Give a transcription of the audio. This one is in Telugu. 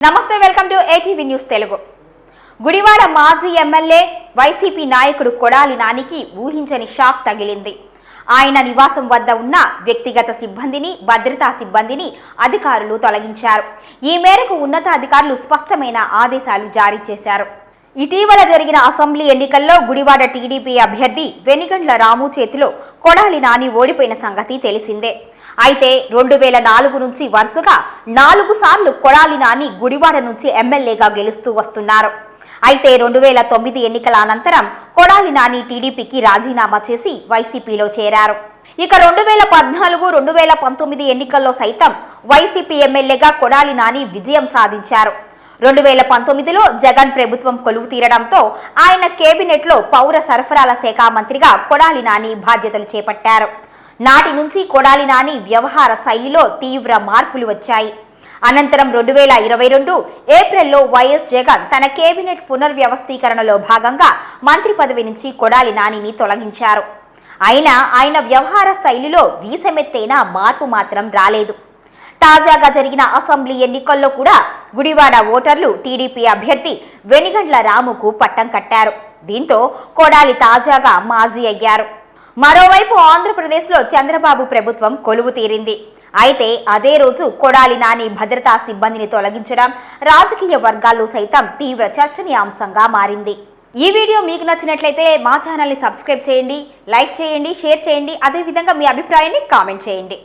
నమస్తే welcome to ATV news Telugu Gudivada మాజీ ఎమ్మెల్యే వైసీపీ నాయకుడు కొడాలి నానికి ఊహించని షాక్ తగిలింది. ఆయన నివాసం వద్ద ఉన్న వ్యక్తిగత సిబ్బందిని భద్రతా సిబ్బందిని అధికారులు తొలగించారు. ఈ మేరకు ఉన్నతాధికారులు స్పష్టమైన ఆదేశాలు జారీ చేశారు. ఇటీవల జరిగిన అసెంబ్లీ ఎన్నికల్లో గుడివాడ టీడీపీ అభ్యర్థి వెనిగండ్ల రాము చేతిలో కొడాలి నాని ఓడిపోయిన సంగతి తెలిసిందే. అయితే రెండు వేల నాలుగు నుంచి వరుసగా నాలుగు సార్లు కొడాలి నాని గుడివాడ నుంచి ఎమ్మెల్యేగా గెలుస్తూ వస్తున్నారు. అయితే రెండు వేల తొమ్మిది ఎన్నికల అనంతరం కొడాలి నాని టీడీపీకి రాజీనామా చేసి వైసీపీలో చేరారు. ఇక రెండు వేల పద్నాలుగు రెండు వేల పంతొమ్మిది ఎన్నికల్లో సైతం వైసీపీ ఎమ్మెల్యేగా కొడాలి నాని విజయం సాధించారు. రెండు వేల పంతొమ్మిదిలో జగన్ ప్రభుత్వం కొలువు తీరడంతో ఆయన కేబినెట్లో పౌర సరఫరాల శాఖ మంత్రిగా కొడాలి నాని బాధ్యతలు చేపట్టారు. నాటి నుంచి కొడాలి నాని వ్యవహార శైలిలో తీవ్ర మార్పులు వచ్చాయి. అనంతరం రెండు వేల ఇరవై రెండు ఏప్రిల్లో వైఎస్ జగన్ తన కేబినెట్ పునర్వ్యవస్థీకరణలో భాగంగా మంత్రి పదవి నుంచి కొడాలి నానిని తొలగించారు. అయినా ఆయన వ్యవహార శైలిలో వీసమెత్తైన మార్పు మాత్రం రాలేదు. తాజాగా జరిగిన అసెంబ్లీ ఎన్నికల్లో కూడా గుడివాడ ఓటర్లు టీడీపీ అభ్యర్థి వెనిగండ్ల రాముకు పట్టం కట్టారు. దీంతో కొడాలి తాజాగా మాజీ అయ్యారు. మరోవైపు ఆంధ్రప్రదేశ్లో చంద్రబాబు ప్రభుత్వం కొలువు తీరింది. అయితే అదే రోజు కొడాలి నాని భద్రతా సిబ్బందిని తొలగించడం రాజకీయ వర్గాల్లో సైతం తీవ్ర చర్చనీయాంశంగా మారింది. ఈ వీడియో మీకు నచ్చినట్లయితే మా ఛానల్ని సబ్స్క్రైబ్ చేయండి లైక్ చేయండి షేర్ చేయండి అదేవిధంగా మీ అభిప్రాయాన్ని కామెంట్ చేయండి.